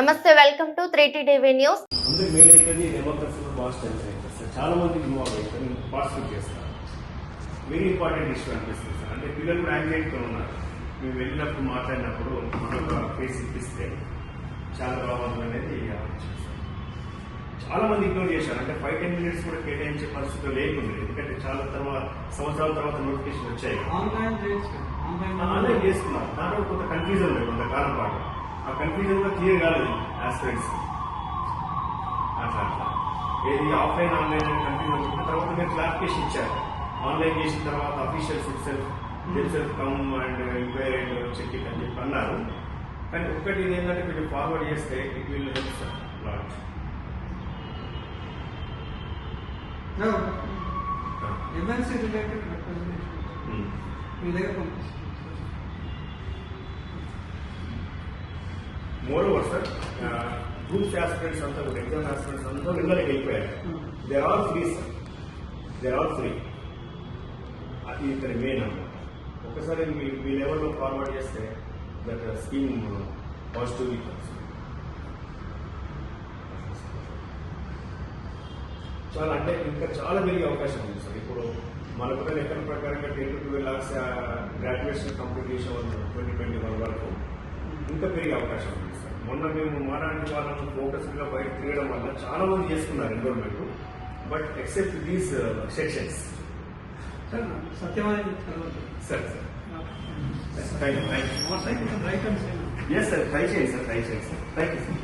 నమస్తే welcome to three TV news. చాలా మంది ఇన్వాల్వ్ అవుతారు పార్టిసిపేట్ చేస్తారు వెరీ ఇంపార్టెంట్ ఇష్యూ అనిపిస్తుంది సార్. అంటే పిల్లలు కూడా యాంగ్జైటీతో ఉన్నారు. మేము వెళ్ళినప్పుడు మాట్లాడినప్పుడు మనం ఒక ఫేస్ ఇప్పిస్తే చాలా బాగుంటుంది అనేది. చాలా మంది ఇగ్నోర్ చేశారు. అంటే ఫైవ్ టెన్ మినిట్స్ కూడా కేటాయించే పరిస్థితి లేకుంది ఎందుకంటే చాలా తర్వాత సంవత్సరాల తర్వాత నోటిఫికేషన్ వచ్చాయి. ఆన్లైన్ చేయొచ్చు ఆన్లైన్ ఆన్లైన్ చేసుకున్నాం దాంట్లో కొంత కన్ఫ్యూజన్ ఉంది కొంతకాలం పాటు ఆ కన్ఫ్యూజన్ కూడా క్లియర్ కాలేదు ఆస్పిరెంట్స్ అట్లా అట్లా. ఏది ఆఫ్లైన్ ఆన్లైన్ అని కన్ఫ్యూజన్ ఉంటుంది తర్వాత మీరు క్లారిఫికేషన్ ఇచ్చారు. ఆన్లైన్ చేసిన తర్వాత officials itself themselves come and enquiry and check it అని చెప్పి అన్నారు. కానీ ఒక్కటి ఏంటంటే మీరు ఫార్వర్డ్ చేస్తే it will help sir lot MNC related మీ దగ్గర పంపిస్తాను more over sir groups aspirants అంతా కూడా ఎగ్జామ్ ఆస్పిరెంట్స్ అంతా ఇళ్ళకి వెళ్ళిపోయారు. They are all free sir they are all free అది ఇక్కడ మెయిన్ అన్నమాట ఒకసారి మీ మీ లెవెల్లో ఫార్వర్డ్ చేస్తే దట్ స్కీమ్ పాజిటివ్ చాలా అంటే ఇంకా చాలా పెరిగే అవకాశం ఉంది సార్ ఇప్పుడు మనకున్న లెక్కల ప్రకారంగా ten to twelve lakhs graduation complete చేసే ట్వంటీ ట్వంటీ వన్ వరకు. ఇంకా పెరిగే అవకాశం ఉంది సార్? మొన్న మేము మారానికి వాళ్ళను ఫోకస్గా బయట తిరగడం వల్ల చాలా మంది చేసుకున్నారు enrollment but except these sections sir చదవద్దు sir sir thank you thank you yes sir try చేయండి సార్ ట్రై చేయండి సార్ థ్యాంక్ యూ సార్